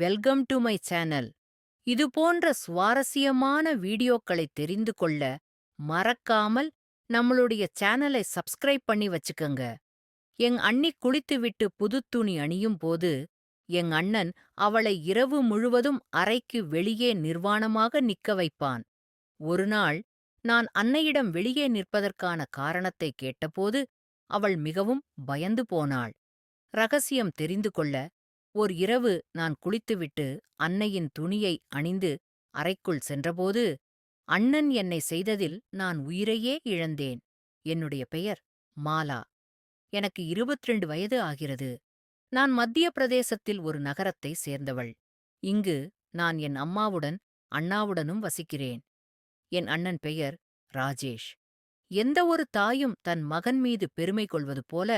Welcome to my channel. இது போன்ற சுவாரஸ்யமான வீடியோக்களை தெரிந்து கொள்ள மறக்காமல் நம்மளுடைய சேனலை சப்ஸ்கிரைப் பண்ணி வச்சுக்கங்க. எங் அண்ணி குளித்துவிட்டு புதுத் துணி அணியும் போது எங் அண்ணன் அவளை இரவு முழுவதும் அறைக்கு வெளியே நிர்வாணமாக நிற்க வைப்பான். ஒரு நாள் நான் அன்னையிடம் வெளியே நிற்பதற்கான காரணத்தை கேட்டபோது அவள் மிகவும் பயந்து போனாள். ரகசியம் தெரிந்து கொள்ள ஓர் இரவு நான் குளித்துவிட்டு அன்னையின் துணியை அணிந்து அறைக்குள் சென்றபோது அண்ணன் என்னை செய்ததில் நான் உயிரையே இழந்தேன். என்னுடைய பெயர் மாலா. எனக்கு இருபத்திரண்டு வயது ஆகிறது. நான் மத்திய பிரதேசத்தில் ஒரு நகரத்தை சேர்ந்தவள். இங்கு நான் என் அம்மாவுடன் அண்ணாவுடனும் வசிக்கிறேன். என் அண்ணன் பெயர் ராஜேஷ். எந்த ஒரு தாயும் தன் மகன் மீது பெருமை கொள்வது போல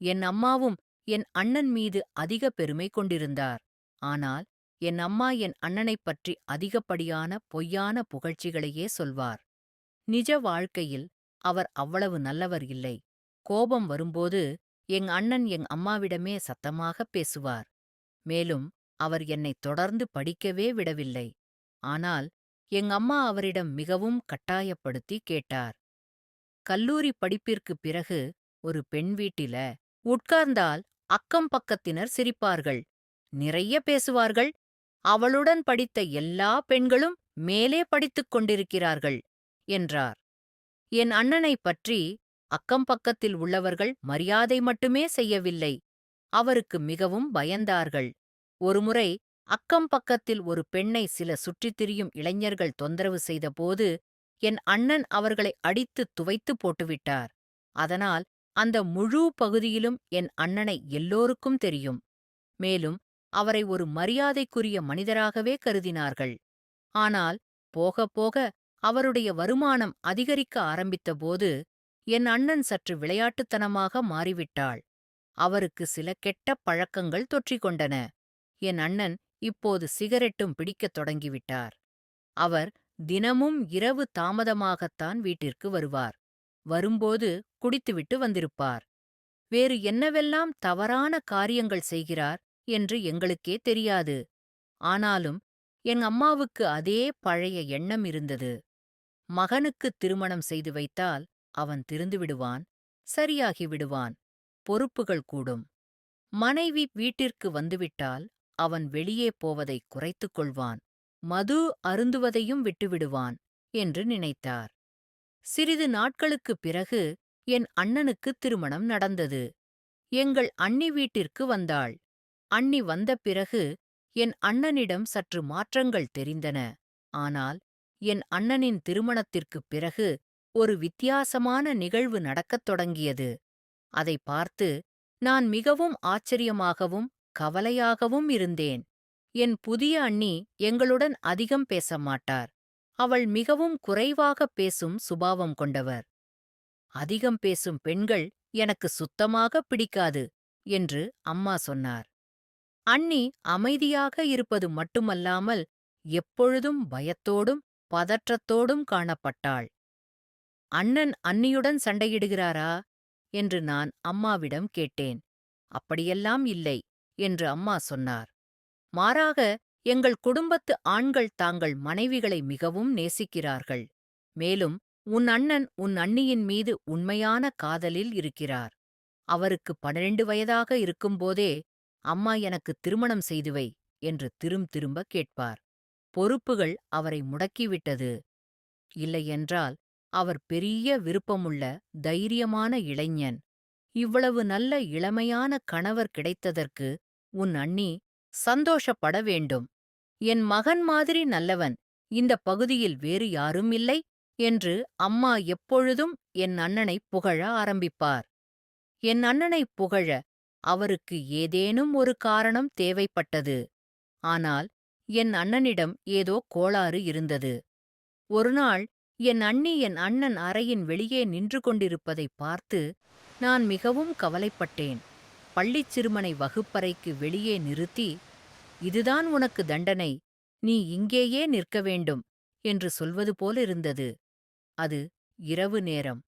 என் அம்மாவும் என் அண்ணன் மீது அதிக பெருமை கொண்டிருந்தார். ஆனால் என் அம்மா என் அண்ணனைப் பற்றி அதிகப்படியான பொய்யான புகழ்ச்சிகளையே சொல்வார். நிஜ வாழ்க்கையில் அவர் அவ்வளவு நல்லவர் இல்லை. கோபம் வரும்போது எங் அண்ணன் எங் அம்மாவிடமே சத்தமாகப் பேசுவார். மேலும் அவர் என்னை தொடர்ந்து படிக்கவே விடவில்லை. ஆனால் எங் அம்மா அவரிடம் மிகவும் கட்டாயப்படுத்தி கேட்டார். கல்லூரி படிப்பிற்குப் பிறகு ஒரு பெண் வீட்டில உட்கார்ந்தால் அக்கம் பக்கத்தினர் சிரிப்பார்கள். நிறைய பேசுவார்கள். அவளுடன் படித்த எல்லா பெண்களும் மேலே படித்துக் கொண்டிருக்கிறார்கள் என்றார். என் அண்ணனைப் பற்றி அக்கம் பக்கத்தில் உள்ளவர்கள் மரியாதை மட்டுமே செய்யவில்லை. அவருக்கு மிகவும் பயந்தார்கள். ஒருமுறை அக்கம் பக்கத்தில் ஒரு பெண்ணை சில சுற்றித் திரியும் இளைஞர்கள் தொந்தரவு செய்தபோது என் அண்ணன் அவர்களை அடித்துத் துவைத்து போட்டுவிட்டார். அதனால் அந்த முழு பகுதியிலும் என் அண்ணனை எல்லோருக்கும் தெரியும். மேலும் அவரை ஒரு மரியாதைக்குரிய மனிதராகவே கருதினார்கள். ஆனால் போக போக அவருடைய வருமானம் அதிகரிக்க ஆரம்பித்தபோது என் அண்ணன் சற்று விளையாட்டுத்தனமாக மாறிவிட்டாள். அவருக்கு சில கெட்ட பழக்கங்கள் தொற்றிக்கொண்டன. என் அண்ணன் இப்போது சிகரெட்டும் பிடிக்கத் தொடங்கிவிட்டார். அவர் தினமும் இரவு தாமதமாகத்தான் வீட்டிற்கு வருவார். வரும்போது குடித்துவிட்டு வந்திருப்பார். வேறு என்னவெல்லாம் தவறான காரியங்கள் செய்கிறார்? என்று எங்களுக்கே தெரியாது. ஆனாலும் என் அம்மாவுக்கு அதே பழைய எண்ணம் இருந்தது. மகனுக்குத் திருமணம் செய்து வைத்தால் அவன் திருந்துவிடுவான் சரியாகிவிடுவான் சரியாகி விடுவான் பொறுப்புகள் கூடும். மனைவி வீட்டிற்கு வந்துவிட்டால் அவன் வெளியே போவதைக் குறைத்துக் கொள்வான் மது அருந்துவதையும் விட்டுவிடுவான் என்று நினைத்தார். சிறிது நாட்களுக்குப் பிறகு என் அண்ணனுக்கு திருமணம் நடந்தது. எங்கள் அண்ணி வீட்டிற்கு வந்தாள். அண்ணி வந்த பிறகு என் அண்ணனிடம் சற்று மாற்றங்கள் தெரிந்தன. ஆனால் என் அண்ணனின் திருமணத்திற்குப் பிறகு ஒரு வித்தியாசமான நிகழ்வு நடக்கத் தொடங்கியது. அதை பார்த்து நான் மிகவும் ஆச்சரியமாகவும் கவலையாகவும் இருந்தேன். என் புதிய அண்ணி எங்களுடன் அதிகம் பேச மாட்டார். அவள் மிகவும் குறைவாகப் பேசும் சுபாவம் கொண்டவர். அதிகம் பேசும் பெண்கள் எனக்கு சுத்தமாக பிடிக்காது என்று அம்மா சொன்னார். அண்ணி அமைதியாக இருப்பது மட்டுமல்லாமல் எப்பொழுதும் பயத்தோடும் பதற்றத்தோடும் காணப்பட்டாள். அண்ணன் அன்னியுடன் சண்டையிடுகிறாரா? என்று நான் அம்மாவிடம் கேட்டேன். அப்படியெல்லாம் இல்லை என்று அம்மா சொன்னார். மாறாக எங்கள் குடும்பத்து ஆண்கள் தாங்கள் மனைவிகளை மிகவும் நேசிக்கிறார்கள். மேலும் உன் அண்ணன் உன் அண்ணியின் மீது உண்மையான காதலில் இருக்கிறார். அவருக்கு பன்னிரண்டு வயதாக இருக்கும்போதே அம்மா எனக்கு திருமணம் செய்துவை என்று திரும் திரும்ப கேட்பார். பொறுப்புகள் அவரை முடக்கிவிட்டது. இல்லையென்றால் அவர் பெரிய விருப்பமுள்ள தைரியமான இளைஞன். இவ்வளவு நல்ல இளமையான கணவர் கிடைத்ததற்கு உன் அண்ணி சந்தோஷப்பட வேண்டும். என் மகன் மாதிரி நல்லவன் இந்த பகுதியில் வேறு யாரும் இல்லை என்று அம்மா எப்பொழுதும் என் அண்ணனை புகழ ஆரம்பிப்பார். என் அண்ணனை புகழ அவருக்கு ஏதேனும் ஒரு காரணம் தேவைப்பட்டது. ஆனால் என் அண்ணனிடம் ஏதோ கோளாறு இருந்தது. ஒருநாள் என் அண்ணி என் அண்ணன் அறையின் வெளியே நின்று கொண்டிருப்பதைப் பார்த்து நான் மிகவும் கவலைப்பட்டேன். பள்ளிச் சிறுமனை வகுப்பறைக்கு வெளியே நிறுத்தி இதுதான் உனக்கு தண்டனை நீ இங்கேயே நிற்க வேண்டும் என்று சொல்வது போலிருந்தது அது இரவு நேரம்.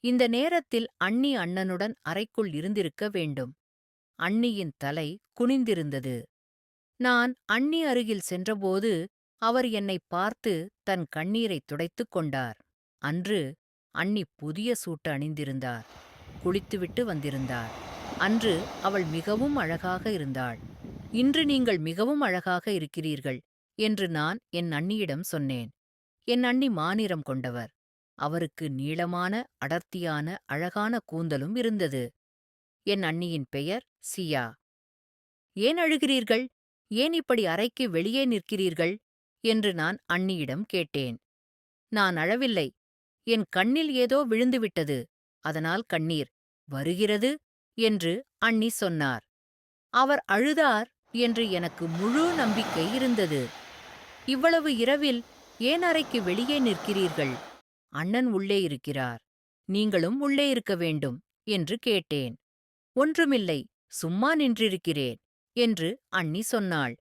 இந்த நேரத்தில் அண்ணி அண்ணனுடன் அறைக்குள் இருந்திருக்க வேண்டும். அண்ணியின் தலை குனிந்திருந்தது. நான் அண்ணி அருகில் சென்றபோது அவர் என்னைப் பார்த்து தன் கண்ணீரைத் துடைத்துக் கொண்டார். அன்று அண்ணி புதிய சூட்டு அணிந்திருந்தார். குளித்துவிட்டு வந்திருந்தார். அன்று அவள் மிகவும் அழகாக இருந்தாள். இன்று நீங்கள் மிகவும் அழகாக இருக்கிறீர்கள் என்று நான் என் அண்ணியிடம் சொன்னேன். என் அண்ணி மாநிறம் கொண்டவர். அவருக்கு நீளமான அடர்த்தியான அழகான கூந்தலும் இருந்தது. என் அண்ணியின் பெயர் சியா. ஏன் அழுகிறீர்கள்? ஏன் இப்படி அறைக்கு வெளியே நிற்கிறீர்கள்? என்று நான் அண்ணியிடம் கேட்டேன். நான் அழவில்லை. என் கண்ணில் ஏதோ விழுந்துவிட்டது. அதனால் கண்ணீர் வருகிறது என்று அண்ணி சொன்னார். அவர் அழுதார்? என்று எனக்கு முழு நம்பிக்கை இருந்தது. இவ்வளவு இரவில் ஏன் அறைக்கு வெளியே நிற்கிறீர்கள்? அண்ணன் உள்ளே இருக்கிறார். நீங்களும் உள்ளே இருக்க வேண்டும் என்று கேட்டேன். ஒன்றுமில்லை சும்மா நின்றிருக்கிறேன் என்று அண்ணி சொன்னாள்.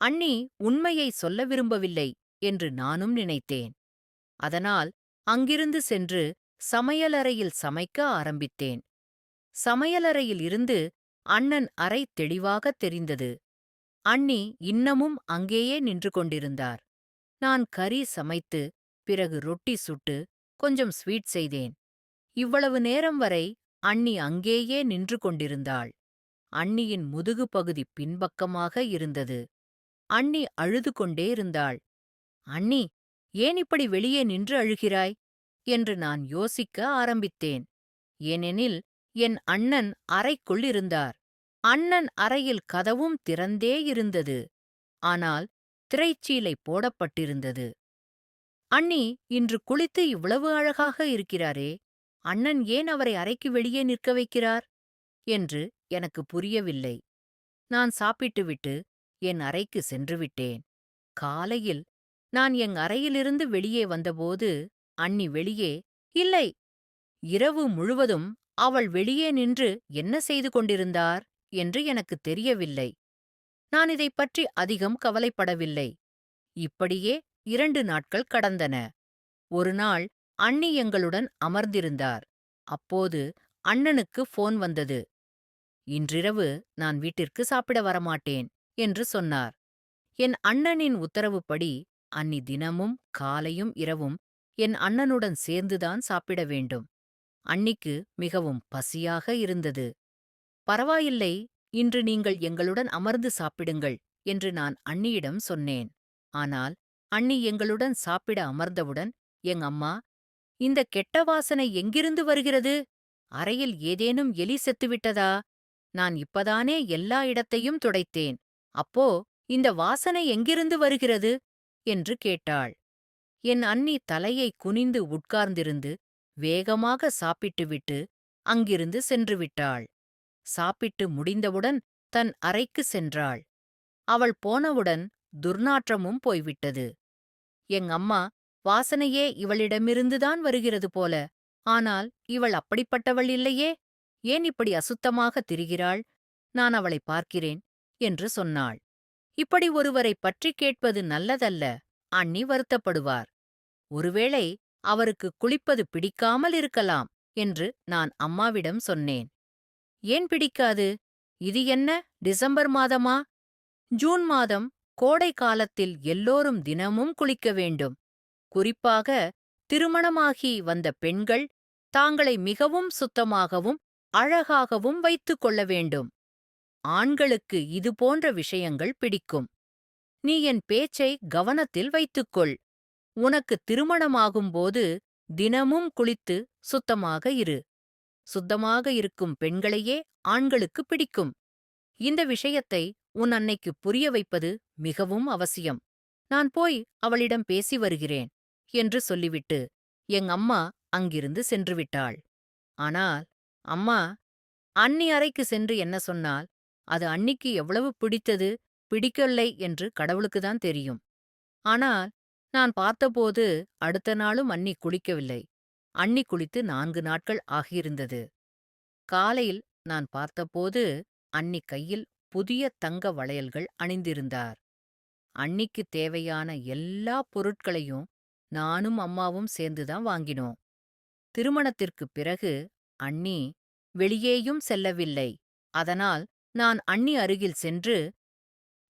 அண்ணி உண்மையை சொல்ல விரும்பவில்லை என்று நானும் நினைத்தேன். அதனால் அங்கிருந்து சென்று சமையலறையில் சமைக்க ஆரம்பித்தேன். சமையலறையில் இருந்து அண்ணன் அறை தெளிவாகத் தெரிந்தது. அண்ணி இன்னமும் அங்கேயே நின்று கொண்டிருந்தார். நான் கறி சமைத்து பிறகு ரொட்டி சுட்டு கொஞ்சம் ஸ்வீட் செய்தேன். இவ்வளவு நேரம் வரை அண்ணி அங்கேயே நின்று கொண்டிருந்தாள். அண்ணியின் முதுகு பகுதி பின்பக்கமாக இருந்தது. அண்ணி அழுது கொண்டே இருந்தாள். அண்ணி ஏன் இப்படி வெளியே நின்று அழுகிறாய்? என்று நான் யோசிக்க ஆரம்பித்தேன். ஏனெனில் என் அண்ணன் அறைக்குள் இருந்தார். அண்ணன் அறையில் கதவும் திறந்தே இருந்தது. ஆனால் திரைச்சீலை போடப்பட்டிருந்தது. அண்ணி இன்று குளித்து இவ்வளவு அழகாக இருக்கிறாரே. அண்ணன் ஏன் அவரை அறைக்கு வெளியே நிற்க வைக்கிறார்? என்று எனக்கு புரியவில்லை. நான் சாப்பிட்டுவிட்டு என் அறைக்கு சென்றுவிட்டேன் காலையில் நான் என் அறையிலிருந்து வெளியே வந்தபோது அண்ணி வெளியே இல்லை. இரவு முழுவதும் அவள் வெளியே நின்று என்ன செய்து கொண்டிருந்தார் என்று எனக்குத் தெரியவில்லை. நான் இதைப் பற்றி அதிகம் கவலைப்படவில்லை. இப்படியே இரண்டு நாட்கள் கடந்தன. ஒரு நாள் அண்ணி எங்களுடன் அமர்ந்திருந்தார். அப்போது அண்ணனுக்கு போன் வந்தது. இன்றிரவு நான் வீட்டிற்கு சாப்பிட வரமாட்டேன் என்று சொன்னார். என் அண்ணனின் உத்தரவுப்படி அன்னி தினமும் காலையும் இரவும் என் அண்ணனுடன் சேர்ந்துதான் சாப்பிட வேண்டும். அன்னிக்கு மிகவும் பசியாக இருந்தது. பரவாயில்லை இன்று நீங்கள் எங்களுடன் அமர்ந்து சாப்பிடுங்கள் என்று நான் அண்ணியிடம் சொன்னேன். ஆனால் அண்ணி எங்களுடன் சாப்பிட அமர்ந்தவுடன் எங் அம்மா இந்த கெட்ட வாசனை எங்கிருந்து வருகிறது? அறையில் ஏதேனும் எலி செத்துவிட்டதா? நான் இப்பதானே எல்லா இடத்தையும் துடைத்தேன். அப்போ இந்த வாசனை எங்கிருந்து வருகிறது? என்று கேட்டாள். என் அண்ணி தலையை குனிந்து உட்கார்ந்திருந்து வேகமாக சாப்பிட்டுவிட்டு அங்கிருந்து சென்று விட்டாள் சாப்பிட்டு முடிந்தவுடன் தன் அறைக்கு சென்றாள். அவள் போனவுடன் துர்நாற்றமும் போய்விட்டது. எங் அம்மா வாசனையே இவளிடமிருந்துதான் வருகிறது போல. ஆனால் இவள் அப்படிப்பட்டவள் இல்லையே. ஏன் இப்படி அசுத்தமாக திரிகிறாள்? நான் அவளை பார்க்கிறேன் என்று சொன்னாள். இப்படி ஒருவரைப் பற்றி கேட்பது நல்லதல்ல அண்ணி வருத்தப்படுவார். ஒருவேளை அவருக்கு குளிப்பது பிடிக்காமல் இருக்கலாம் என்று நான் அம்மாவிடம் சொன்னேன். ஏன் பிடிக்காது? இது என்ன டிசம்பர் மாதமா? ஜூன் மாதம் கோடை காலத்தில் எல்லோரும் தினமும் குளிக்க வேண்டும். குறிப்பாக திருமணமாகி வந்த பெண்கள் தாங்களை மிகவும் சுத்தமாகவும் அழகாகவும் வைத்துக் கொள்ள வேண்டும். ஆண்களுக்கு இது போன்ற விஷயங்கள் பிடிக்கும். நீ என் பேச்சை கவனத்தில் வைத்துக்கொள். உனக்கு திருமணமாகும்போது தினமும் குளித்து சுத்தமாக இரு. சுத்தமாக இருக்கும் பெண்களையே ஆண்களுக்கு பிடிக்கும். இந்த விஷயத்தை உன் அன்னைக்கு புரிய வைப்பது மிகவும் அவசியம். நான் போய் அவளிடம் பேசி வருகிறேன் என்று சொல்லிவிட்டு எங் அம்மா அங்கிருந்து சென்றுவிட்டாள் ஆனால் அம்மா அன்னி அறைக்கு சென்று என்ன சொன்னால் அது அன்னிக்கு எவ்வளவு பிடித்தது பிடிக்கலை என்று கடவுளுக்குதான் தெரியும். ஆனால் நான் பார்த்தபோது அடுத்த நாளும் அன்னி குளிக்கவில்லை. அன்னி குளித்து நான்கு நாட்கள் ஆகியிருந்தது. காலையில் நான் பார்த்தபோது அன்னி கையில் புதிய தங்க வளையல்கள் அணிந்திருந்தார். அண்ணிக்குத் தேவையான எல்லா பொருட்களையும் நானும் அம்மாவும் சேர்ந்துதான் வாங்கினோம். திருமணத்திற்குப் பிறகு அண்ணி வெளியேயும் செல்லவில்லை. அதனால் நான் அண்ணி அருகில் சென்று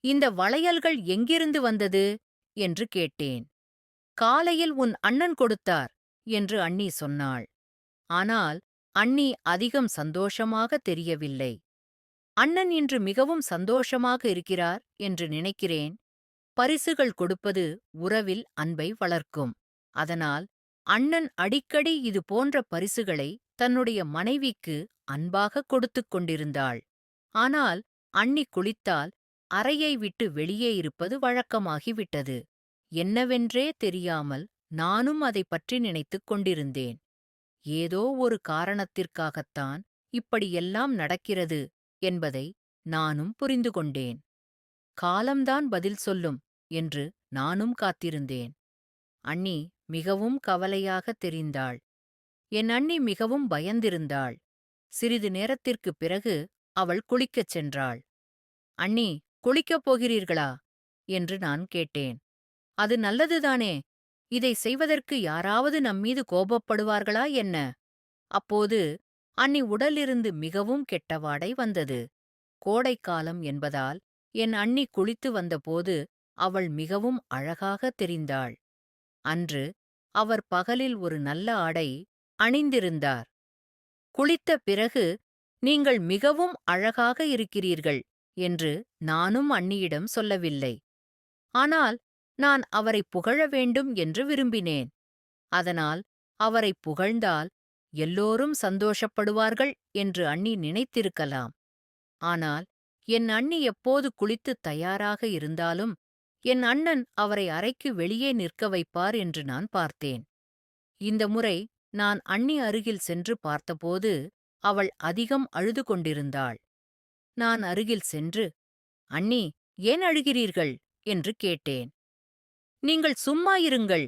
இந்த வளையல்கள் எங்கிருந்து வந்தது? என்று கேட்டேன். காலையில் உன் அண்ணன் கொடுத்தார் என்று அண்ணி சொன்னாள். ஆனால் அண்ணி அதிகம் சந்தோஷமாக தெரியவில்லை. அண்ணன் இன்று மிகவும் சந்தோஷமாக இருக்கிறார் என்று நினைக்கிறேன். பரிசுகள் கொடுப்பது உறவில் அன்பை வளர்க்கும். அதனால் அண்ணன் அடிக்கடி இது போன்ற பரிசுகளை தன்னுடைய மனைவிக்கு அன்பாக கொடுத்துக் கொண்டிருந்தாள். ஆனால் அண்ணி குளித்தால் அறையை விட்டு வெளியே இருப்பது வழக்கமாகிவிட்டது. என்னவென்றே தெரியாமல் நானும் அதைப் பற்றி நினைத்துக் கொண்டிருந்தேன். ஏதோ ஒரு காரணத்திற்காகத்தான் இப்படியெல்லாம் நடக்கிறது என்பதை நானும் புரிந்து கொண்டேன். காலம்தான் பதில் சொல்லும் என்று நானும் காத்திருந்தேன். அண்ணி மிகவும் கவலையாக தெரிந்தாள். என் அண்ணி மிகவும் பயந்திருந்தாள். சிறிது நேரத்திற்குப் பிறகு அவள் குளிக்கச் சென்றாள். அண்ணி குளிக்கப் போகிறீர்களா? என்று நான் கேட்டேன். அது நல்லதுதானே இதை செய்வதற்கு யாராவது நம்மீது கோபப்படுவார்களா என்ன? அப்போது அன்னி உடலிருந்து மிகவும் கெட்டவாடை வந்தது. கோடைக்காலம் என்பதால் என் அண்ணி குளித்து வந்தபோது அவள் மிகவும் அழகாக தெரிந்தாள். அன்று அவர் பகலில் ஒரு நல்ல ஆடை அணிந்திருந்தார். குளித்த பிறகு நீங்கள் மிகவும் அழகாக இருக்கிறீர்கள். என்று நானும் அண்ணியிடம் சொல்லவில்லை. ஆனால் நான் அவரை புகழ வேண்டும் என்று விரும்பினேன். அதனால் அவரை புகழ்ந்தால் எல்லோரும் சந்தோஷப்படுவார்கள் என்று அண்ணி நினைத்திருக்கலாம். ஆனால் என் அண்ணி எப்போது குளித்து தயாராக இருந்தாலும் என் அண்ணன் அவரை அறைக்கு வெளியே நிற்க வைப்பார் என்று நான் பார்த்தேன். இந்த முறை நான் அண்ணி அருகில் சென்று பார்த்தபோது அவள் அதிகம் அழுது கொண்டிருந்தாள். நான் அருகில் சென்று அண்ணி ஏன் அழுகிறீர்கள்? என்று கேட்டேன். நீங்கள் சும்மா இருங்கள்.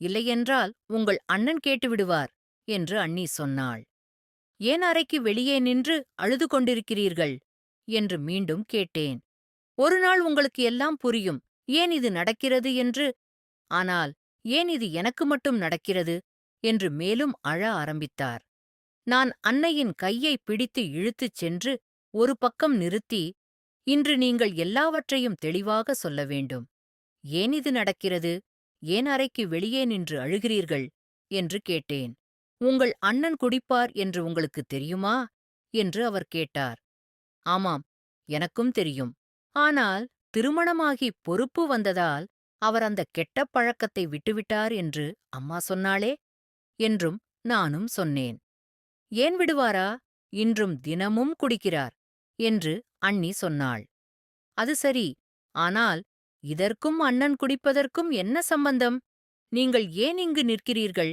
இல்லையென்றால் உங்கள் அண்ணன் கேட்டுவிடுவார் என்று அண்ணி சொன்னாள். ஏன் அறைக்கு வெளியே நின்று அழுது கொண்டிருக்கிறீர்கள்? என்று மீண்டும் கேட்டேன். ஒரு நாள் உங்களுக்கு எல்லாம் புரியும். ஏன் இது நடக்கிறது என்று? ஆனால் ஏன் இது எனக்கு மட்டும் நடக்கிறது? என்று மேலும் அழ ஆரம்பித்தார். நான் அன்னையின் கையை பிடித்து இழுத்துச் சென்று ஒரு பக்கம் நிறுத்தி இன்று நீங்கள் எல்லாவற்றையும் தெளிவாக சொல்ல வேண்டும். ஏன் இது நடக்கிறது? ஏன் அறைக்கு வெளியே நின்று அழுகிறீர்கள்? என்று கேட்டேன். உங்கள் அண்ணன் குடிப்பார் என்று உங்களுக்கு தெரியுமா? என்று அவர் கேட்டார். ஆமாம் எனக்கும் தெரியும். ஆனால் திருமணமாகி பொறுப்பு வந்ததால் அவர் அந்த கெட்ட பழக்கத்தை விட்டுவிட்டார் என்று அம்மா சொன்னாளே? என்றும் நானும் சொன்னேன். ஏன் விடுவாரா? இன்றும் தினமும் குடிக்கிறார். என்று அண்ணி சொன்னாள். அது சரி. ஆனால் இதற்கும் அண்ணன் குடிப்பதற்கும் என்ன சம்பந்தம்? நீங்கள் ஏன் இங்கு நிற்கிறீர்கள்?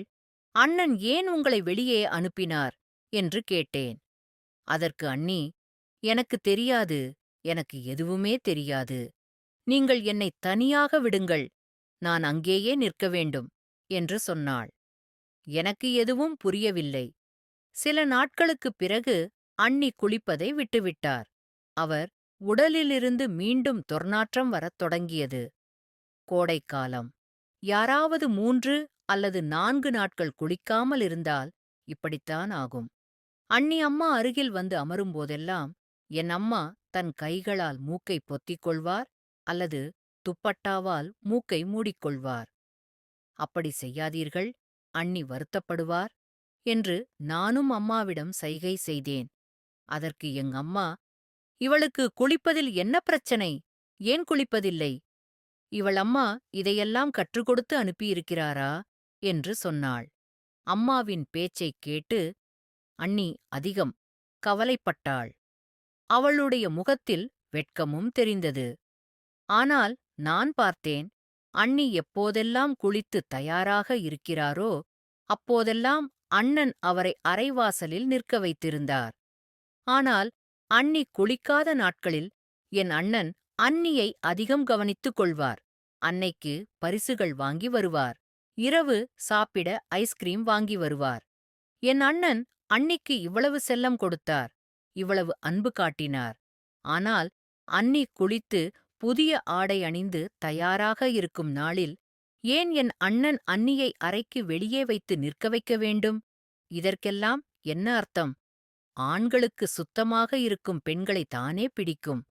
அண்ணன் ஏன் உங்களை வெளியே அனுப்பினார்? என்று கேட்டேன். அதற்கு அண்ணி எனக்கு தெரியாது. எனக்கு எதுவுமே தெரியாது. நீங்கள் என்னை தனியாக விடுங்கள். நான் அங்கேயே நிற்க வேண்டும் என்று சொன்னாள். எனக்கு எதுவும் புரியவில்லை. சில நாட்களுக்குப் பிறகு அண்ணி குளிப்பதை விட்டுவிட்டார். அவர் உடலிலிருந்து மீண்டும் துர்நாற்றம் வரத் தொடங்கியது. கோடைக்காலம் யாராவது மூன்று அல்லது நான்கு நாட்கள் குளிக்காமல் இருந்தால் இப்படித்தான் ஆகும். அண்ணி அம்மா அருகில் வந்து அமரும்போதெல்லாம் என் அம்மா தன் கைகளால் மூக்கை பொத்திக் கொள்வார் அல்லது துப்பட்டாவால் மூக்கை மூடிக்கொள்வார். அப்படி செய்யாதீர்கள் அண்ணி வருத்தப்படுவார் என்று நானும் அம்மாவிடம் சைகை செய்தேன். அதற்கு எங் அம்மா இவளுக்கு குளிப்பதில் என்ன பிரச்சனை? ஏன் குளிப்பதில்லை? இவள் அம்மா இதையெல்லாம் கற்றுக்கொடுத்து அனுப்பியிருக்கிறாரா? என்று சொன்னாள். அம்மாவின் பேச்சைக் கேட்டு அண்ணி அதிகம் கவலைப்பட்டாள். அவளுடைய முகத்தில் வெட்கமும் தெரிந்தது. ஆனால் நான் பார்த்தேன் அண்ணி எப்போதெல்லாம் குளித்து தயாராக இருக்கிறாரோ அப்போதெல்லாம் அண்ணன் அவரை அரைவாசலில் நிற்க வைத்திருந்தார். ஆனால் அண்ணி குளிக்காத நாட்களில் என் அண்ணன் அன்னியை அதிகம் கவனித்துக் கொள்வார். அன்னைக்கு பரிசுகள் வாங்கி வருவார். இரவு சாப்பிட ஐஸ்கிரீம் வாங்கி வருவார். என் அண்ணன் அன்னிக்கு இவ்வளவு செல்லம் கொடுத்தார். இவ்வளவு அன்பு காட்டினார். ஆனால் அன்னி குளித்து புதிய ஆடை அணிந்து தயாராக இருக்கும் நாளில் ஏன் என் அண்ணன் அன்னியை அறைக்கு வெளியே வைத்து நிற்க வைக்க வேண்டும்? இதற்கெல்லாம் என்ன அர்த்தம்? ஆண்களுக்கு சுத்தமாக இருக்கும் பெண்களை தானே பிடிக்கும்.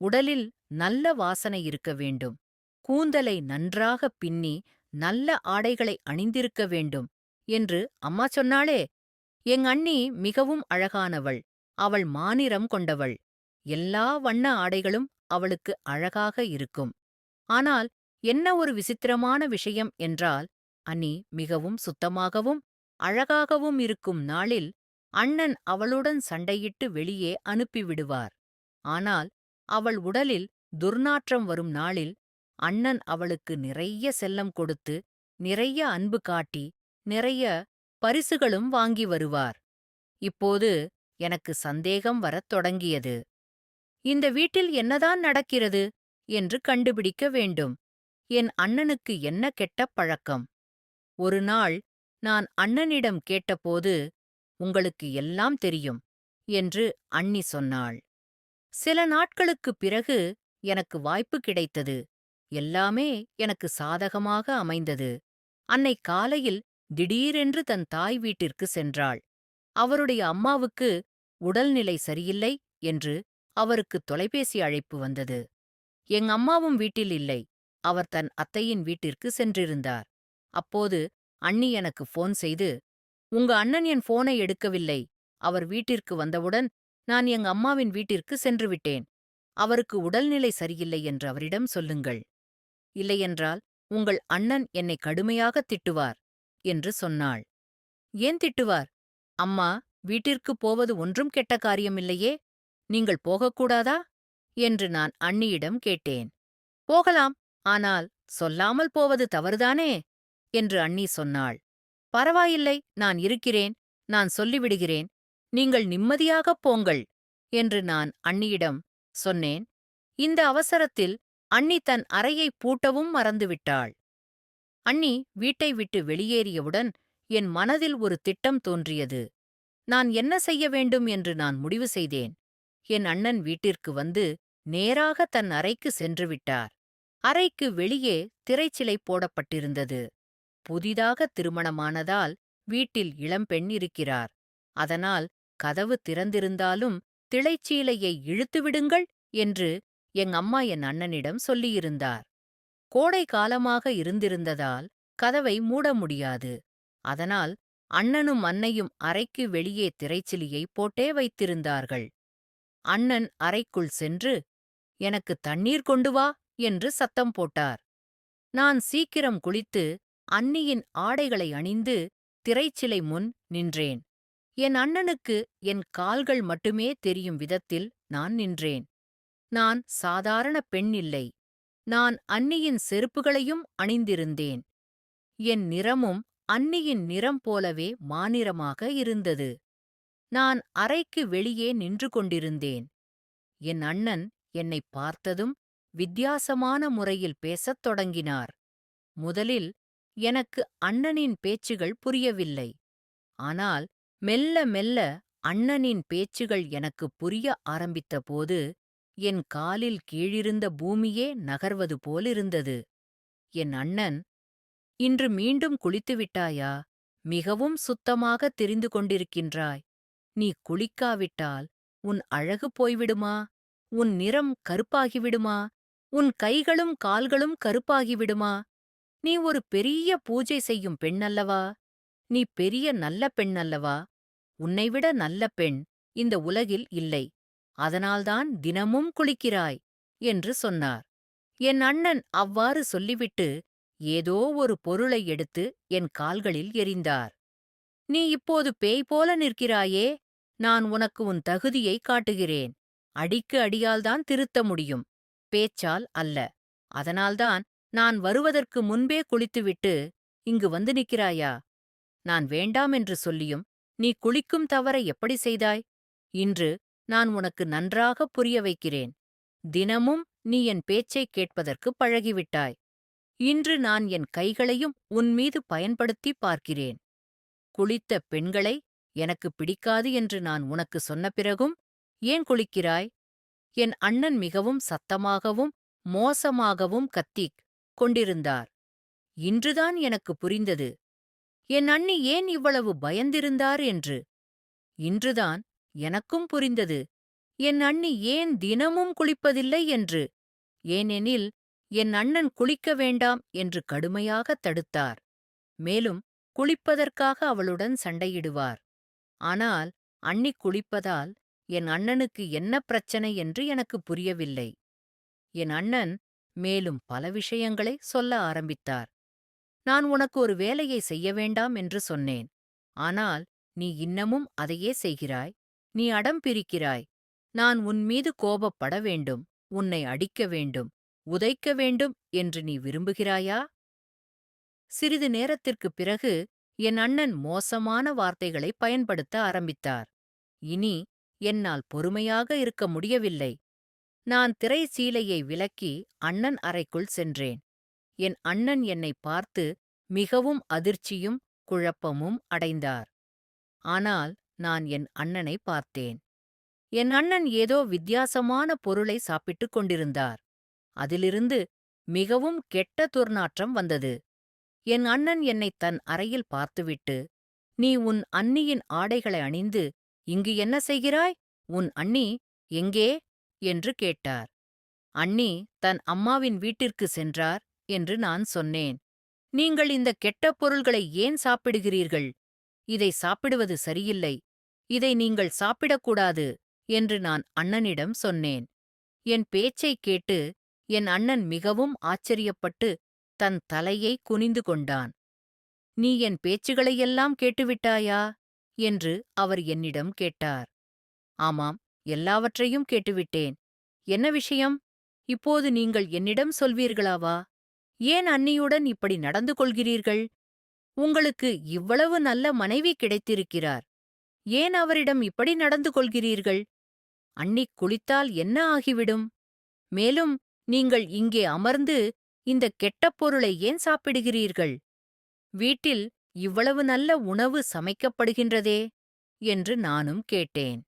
உடலில் நல்ல வாசனை இருக்க வேண்டும். கூந்தலை நன்றாக பின்னி நல்ல ஆடைகளை அணிந்திருக்க வேண்டும் என்று அம்மா சொன்னாளே. எங் அண்ணி மிகவும் அழகானவள். அவள் மானிரம் கொண்டவள். எல்லா வண்ண ஆடைகளும் அவளுக்கு அழகாக இருக்கும். ஆனால் என்ன ஒரு விசித்திரமான விஷயம் என்றால் அண்ணி மிகவும் சுத்தமாகவும் அழகாகவும் இருக்கும் நாளில் அண்ணன் அவளுடன் சண்டையிட்டு வெளியே அனுப்பிவிடுவார். ஆனால் அவள் உடலில் துர்நாற்றம் வரும் நாளில் அண்ணன் அவளுக்கு நிறைய செல்லம் கொடுத்து நிறைய அன்பு காட்டி நிறைய பரிசுகளும் வாங்கி வருவார். இப்போது எனக்கு சந்தேகம் வரத் தொடங்கியது. இந்த வீட்டில் என்னதான் நடக்கிறது என்று கண்டுபிடிக்க வேண்டும். என் அண்ணனுக்கு என்ன கெட்ட பழக்கம் ஒரு நாள் நான் அண்ணனிடம் கேட்டபோது உங்களுக்கு எல்லாம் தெரியும் என்று அண்ணி சொன்னாள். சில நாட்களுக்குப் பிறகு எனக்கு வாய்ப்பு கிடைத்தது. எல்லாமே எனக்கு சாதகமாக அமைந்தது. அன்னை காலையில் திடீரென்று தன் தாய் வீட்டிற்கு சென்றாள். அவருடைய அம்மாவுக்கு உடல்நிலை சரியில்லை என்று அவருக்கு தொலைபேசி அழைப்பு வந்தது. எங் அம்மாவும் வீட்டில் இல்லை. அவர் தன் அத்தையின் வீட்டிற்கு சென்றிருந்தார். அப்போது அண்ணி எனக்கு ஃபோன் செய்து உங்க அண்ணன் என் போனை எடுக்கவில்லை. அவர் வீட்டிற்கு வந்தவுடன் நான் எங்க அம்மாவின் வீட்டிற்கு சென்று விட்டேன். அவருக்கு உடல்நிலை சரியில்லை என்று அவரிடம் சொல்லுங்கள். இல்லையென்றால் உங்கள் அண்ணன் என்னை கடுமையாக திட்டுவார் என்று சொன்னாள். ஏன் திட்டுவார்? அம்மா வீட்டிற்குப் போவது ஒன்றும் கெட்ட காரியமில்லையே. நீங்கள் போகக்கூடாதா? என்று நான் அண்ணியிடம் கேட்டேன். போகலாம் ஆனால் சொல்லாமல் போவது தவறுதானே? என்று அண்ணி சொன்னாள். பரவாயில்லை நான் இருக்கிறேன் நான் சொல்லிவிடுகிறேன் நீங்கள் நிம்மதியாகப் போங்கள் என்று நான் அண்ணியிடம் சொன்னேன். இந்த அவசரத்தில் அண்ணி தன் அறையை பூட்டவும் மறந்துவிட்டாள். அண்ணி வீட்டை விட்டு வெளியேறியவுடன் என் மனதில் ஒரு திட்டம் தோன்றியது. நான் என்ன செய்ய வேண்டும் என்று நான் முடிவு செய்தேன். என் அண்ணன் வீட்டிற்கு வந்து நேராக தன் அறைக்கு சென்று விட்டார். அறைக்கு வெளியே திரைச்சிலை போடப்பட்டிருந்தது. புதிதாக திருமணமானதால் வீட்டில் இளம்பெண் இருக்கிறார். அதனால் கதவு திறந்திருந்தாலும் திளைச்சீலையை இழுத்துவிடுங்கள் என்று எங் அம்மா என் அண்ணனிடம் சொல்லியிருந்தார். கோடை காலமாக இருந்திருந்ததால் கதவை மூட முடியாது. அதனால் அண்ணனும் அன்னையும் அறைக்கு வெளியே திரைச்சிலியை போட்டே வைத்திருந்தார்கள். அண்ணன் அறைக்குள் சென்று எனக்கு தண்ணீர் கொண்டு வா என்று சத்தம் போட்டார். நான் சீக்கிரம் குளித்து அன்னியின் ஆடைகளை அணிந்து திரைச்சிலை முன் நின்றேன். என் அண்ணனுக்கு என் கால்கள் மட்டுமே தெரியும் விதத்தில் நான் நின்றேன். நான் சாதாரண பெண் இல்லை. நான் அன்னியின் செருப்புகளையும் அணிந்திருந்தேன். என் நிறமும் அன்னியின் நிறம் போலவே மாநிறமாக இருந்தது. நான் அறைக்கு வெளியே நின்று கொண்டிருந்தேன். என் அண்ணன் என்னை பார்த்ததும் வித்தியாசமான முறையில் பேசத் தொடங்கினார். முதலில் எனக்கு அண்ணனின் பேச்சுகள் புரியவில்லை. ஆனால் மெல்ல மெல்ல அண்ணனின் பேச்சுகள் எனக்குப் புரிய ஆரம்பித்தபோது என் காலில் கீழிருந்த பூமியே நகர்வது போலிருந்தது. என் அண்ணன் இன்று மீண்டும் குளித்துவிட்டாயா? மிகவும் சுத்தமாக தெரிந்து கொண்டிருக்கின்றாய். நீ குளிக்காவிட்டால் உன் அழகு போய்விடுமா? உன் நிறம் கருப்பாகிவிடுமா? உன் கைகளும் கால்களும் கருப்பாகிவிடுமா? நீ ஒரு பெரிய பூஜை செய்யும் பெண்ணல்லவா நீ பெரிய நல்ல பெண்ணல்லவா உன்னைவிட நல்ல பெண் இந்த உலகில் இல்லை. அதனால்தான் தினமும் குளிக்கிறாய் என்று சொன்னார். என் அண்ணன் அவ்வாறு சொல்லிவிட்டு ஏதோ ஒரு பொருளை எடுத்து என் கால்களில் எறிந்தார். நீ இப்போது பேய் போல நிற்கிறாயே நான் உனக்கு உன் தகுதியை காட்டுகிறேன். அடிக்கு அடியால்தான் திருத்த முடியும். பேச்சால் அல்ல. அதனால்தான் நான் வருவதற்கு முன்பே குளித்துவிட்டு இங்கு வந்து நிற்கிறாயா? நான் வேண்டாம் என்று சொல்லியும் நீ குளிக்கும் தவற எப்படி செய்தாய்? இன்று நான் உனக்கு நன்றாக புரிய வைக்கிறேன். தினமும் நீ என் பேச்சைக் கேட்பதற்கு பழகிவிட்டாய். இன்று நான் என் கைகளையும் உன்மீது பயன்படுத்தி பார்க்கிறேன். குளித்த பெண்களை எனக்கு பிடிக்காது என்று நான் உனக்கு சொன்ன பிறகும் ஏன் குளிக்கிறாய்? என் அண்ணன் மிகவும் சத்தமாகவும் மோசமாகவும் கத்திக் கொண்டிருந்தார். இன்றுதான் எனக்கு புரிந்தது. என் அண்ணி ஏன் இவ்வளவு பயந்திருந்தார் என்று? இன்றுதான் எனக்கும் புரிந்தது. என் அண்ணி ஏன் தினமும் குளிப்பதில்லை என்று? ஏனெனில் என் அண்ணன் குளிக்க வேண்டாம் என்று கடுமையாக தடுத்தார். மேலும் குளிப்பதற்காக அவளுடன் சண்டையிடுவார். ஆனால் அண்ணி குளிப்பதால் என் அண்ணனுக்கு என்ன பிரச்சனை என்று எனக்கு புரியவில்லை. என் அண்ணன் மேலும் பல விஷயங்களை சொல்ல ஆரம்பித்தார். நான் உனக்கு ஒரு வேலையை செய்ய வேண்டாம் என்று சொன்னேன். ஆனால் நீ இன்னமும் அதையே செய்கிறாய். நீ அடம் பிரிக்கிறாய். நான் உன் மீது கோபப்பட வேண்டும். உன்னை அடிக்க வேண்டும். உதைக்க வேண்டும் என்று நீ விரும்புகிறாயா? சிறிது நேரத்திற்குப் பிறகு என் அண்ணன் மோசமான வார்த்தைகளை பயன்படுத்த ஆரம்பித்தார். இனி என்னால் பொறுமையாக இருக்க முடியவில்லை. நான் திரைச்சீலையை விலக்கி அண்ணன் அறைக்குள் சென்றேன். என் அண்ணன் என்னை பார்த்து மிகவும் அதிர்ச்சியும் குழப்பமும் அடைந்தார். ஆனால் நான் என் அண்ணனை பார்த்தேன். என் அண்ணன் ஏதோ வித்தியாசமான பொருளை சாப்பிட்டுக் கொண்டிருந்தார். அதிலிருந்து மிகவும் கெட்ட துர்நாற்றம் வந்தது. என் அண்ணன் என்னை தன் அறையில் பார்த்துவிட்டு நீ உன் அன்னியின் ஆடைகளை அணிந்து இங்கு என்ன செய்கிறாய்? உன் அண்ணி எங்கே? என்று கேட்டார். அண்ணி தன் அம்மாவின் வீட்டிற்கு சென்றார் என்று நான் சொன்னேன். நீங்கள் இந்த கெட்ட பொருள்களை ஏன் சாப்பிடுகிறீர்கள்? இதை சாப்பிடுவது சரியில்லை. இதை நீங்கள் சாப்பிடக்கூடாது என்று நான் அண்ணனிடம் சொன்னேன். என் பேச்சைக் கேட்டு என் அண்ணன் மிகவும் ஆச்சரியப்பட்டு தன் தலையை குனிந்து கொண்டான். நீ என் பேச்சுகளையெல்லாம் கேட்டுவிட்டாயா? என்று அவர் என்னிடம் கேட்டார். ஆமாம் எல்லாவற்றையும் கேட்டுவிட்டேன். என்ன விஷயம்? இப்போது நீங்கள் என்னிடம் சொல்வீர்களாவா? ஏன் அன்னியுடன் இப்படி நடந்து கொள்கிறீர்கள்? உங்களுக்கு இவ்வளவு நல்ல மனைவி கிடைத்திருக்கிறார். ஏன் அவரிடம் இப்படி நடந்து கொள்கிறீர்கள்? அண்ணி குளித்தால் என்ன ஆகிவிடும்? மேலும் நீங்கள் இங்கே அமர்ந்து இந்த கெட்ட பொருளை ஏன் சாப்பிடுகிறீர்கள்? வீட்டில் இவ்வளவு நல்ல உணவு சமைக்கப்படுகின்றதே? என்று நானும் கேட்டேன்.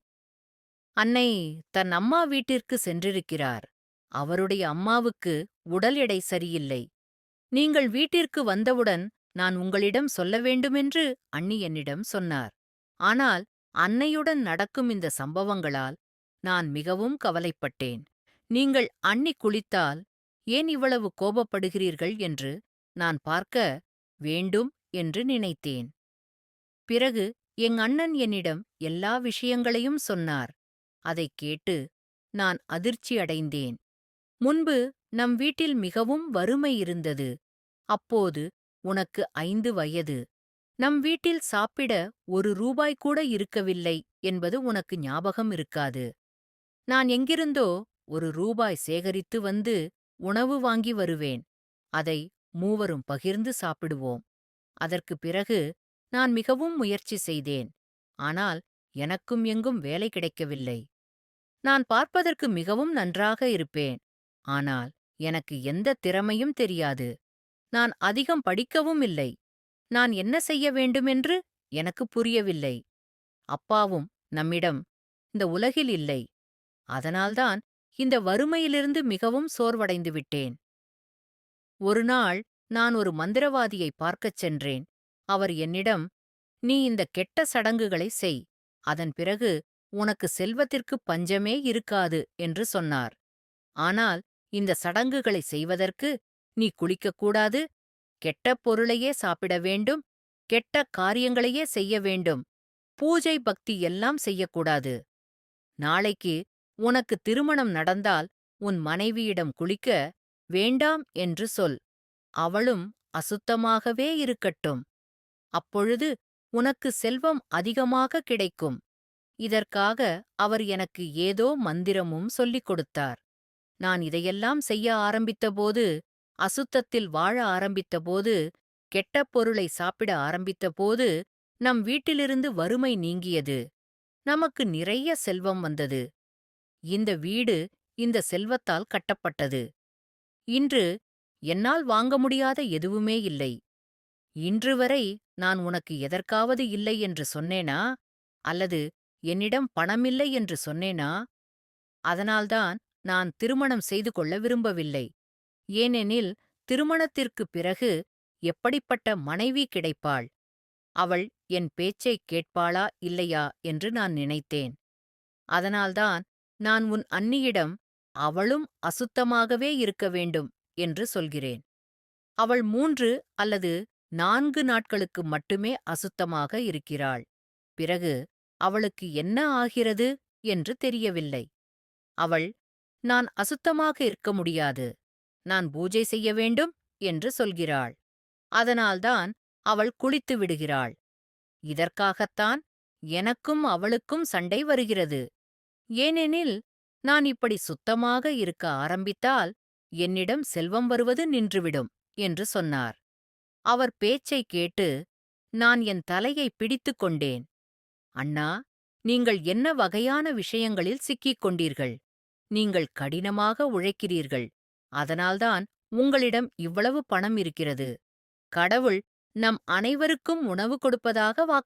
அன்னை தன் அம்மா வீட்டிற்கு சென்றிருக்கிறார். அவருடைய அம்மாவுக்கு உடல் எடை சரியில்லை. நீங்கள் வீட்டிற்கு வந்தவுடன் நான் உங்களிடம் சொல்ல வேண்டுமென்று அண்ணி என்னிடம் சொன்னார். ஆனால் அன்னையுடன் நடக்கும் இந்த சம்பவங்களால் நான் மிகவும் கவலைப்பட்டேன். நீங்கள் அண்ணி குளித்தால் ஏன் இவ்வளவு கோபப்படுகிறீர்கள் என்று நான் பார்க்க வேண்டும் என்று நினைத்தேன். பிறகு எங் அண்ணன் என்னிடம் எல்லா விஷயங்களையும் சொன்னார். அதைக் கேட்டு நான் அதிர்ச்சியடைந்தேன். முன்பு நம் வீட்டில் மிகவும் வறுமை இருந்தது. அப்போது உனக்கு ஐந்து வயது. நம் வீட்டில் சாப்பிட ஒரு ரூபாய் கூட இருக்கவில்லை என்பது உனக்கு ஞாபகம் இருக்காது. நான் எங்கிருந்தோ ஒரு ரூபாய் சேகரித்து வந்து உணவு வாங்கி வருவேன். அதை மூவரும் பகிர்ந்து சாப்பிடுவோம். அதற்குப் பிறகு நான் மிகவும் முயற்சி செய்தேன். ஆனால் எனக்கும் எங்கும் வேலை கிடைக்கவில்லை. நான் பார்ப்பதற்கு மிகவும் நன்றாக இருப்பேன். ஆனால் எனக்கு எந்த திறமையும் தெரியாது. நான் அதிகம் படிக்கவும் இல்லை. நான் என்ன செய்ய வேண்டுமென்று எனக்கு புரியவில்லை. அப்பாவும் நம்மிடம் இந்த உலகில் இல்லை. அதனால்தான் இந்த வறுமையிலிருந்து மிகவும் சோர்வடைந்து விட்டேன். ஒரு நாள் நான் ஒரு மந்திரவாதியை பார்க்கச் சென்றேன். அவர் என்னிடம் நீ இந்த கெட்ட சடங்குகளை செய். அதன் பிறகு உனக்கு செல்வத்திற்கு பஞ்சமே இருக்காது என்று சொன்னார். ஆனால் இந்த சடங்குகளை செய்வதற்கு நீ குளிக்கக்கூடாது கெட்ட பொருளையே சாப்பிட வேண்டும் கெட்ட காரியங்களையே செய்ய வேண்டும் பூஜை பக்தி எல்லாம் செய்யக்கூடாது நாளைக்கு உனக்கு திருமணம் நடந்தால் உன் மனைவியிடம் குளிக்க வேண்டாம் என்று சொல் அவளும் அசுத்தமாகவே இருக்கட்டும். அப்பொழுது உனக்கு செல்வம் அதிகமாக கிடைக்கும். இதற்காக அவர் எனக்கு ஏதோ மந்திரமும் சொல்லிக் கொடுத்தார். நான் இதையெல்லாம் செய்ய ஆரம்பித்தபோது அசுத்தத்தில் வாழ ஆரம்பித்தபோது கெட்ட பொருளை சாப்பிட ஆரம்பித்தபோது நம் வீட்டிலிருந்து வறுமை நீங்கியது. நமக்கு நிறைய செல்வம் வந்தது. இந்த வீடு இந்த செல்வத்தால் கட்டப்பட்டது. இன்று என்னால் வாங்க முடியாத எதுவுமே இல்லை. இன்று வரை நான் உனக்கு எதற்காவது இல்லை என்று சொன்னேனா? அல்லது என்னிடம் பணமில்லை என்று சொன்னேனா? அதனால்தான் நான் திருமணம் செய்து கொள்ள விரும்பவில்லை. ஏனெனில் திருமணத்திற்குப் பிறகு எப்படிப்பட்ட மனைவி கிடைப்பாள்? அவள் என் பேச்சைக் கேட்பாளா இல்லையா என்று நான் நினைத்தேன். அதனால்தான் நான் உன் அன்னியிடம் அவளும் அசுத்தமாகவே இருக்க வேண்டும் என்று சொல்கிறேன். அவள் மூன்று அல்லது நான்கு நாட்களுக்கு மட்டுமே அசுத்தமாக இருக்கிறாள். பிறகு அவளுக்கு என்ன ஆகிறது என்று தெரியவில்லை. அவள் நான் அசுத்தமாக இருக்க முடியாது. நான் பூஜை செய்ய வேண்டும் என்று சொல்கிறாள். அதனால்தான் அவள் குளித்து விடுகிறாள். இதற்காகத்தான் எனக்கும் அவளுக்கும் சண்டை வருகிறது. ஏனெனில் நான் இப்படி சுத்தமாக இருக்க ஆரம்பித்தால் என்னிடம் செல்வம் வருவது நின்றுவிடும் என்று சொன்னார். அவர் பேச்சை கேட்டு நான் என் தலையை பிடித்துக் கொண்டேன். அண்ணா நீங்கள் என்ன வகையான விஷயங்களில் சிக்கிக் கொண்டீர்கள் நீங்கள் கடினமாக உழைக்கிறீர்கள். அதனால்தான் உங்களிடம் இவ்வளவு பணம் இருக்கிறது. கடவுள் நம் அனைவருக்கும் உணவு கொடுப்பதாக வாக்களித்துள்ளார்.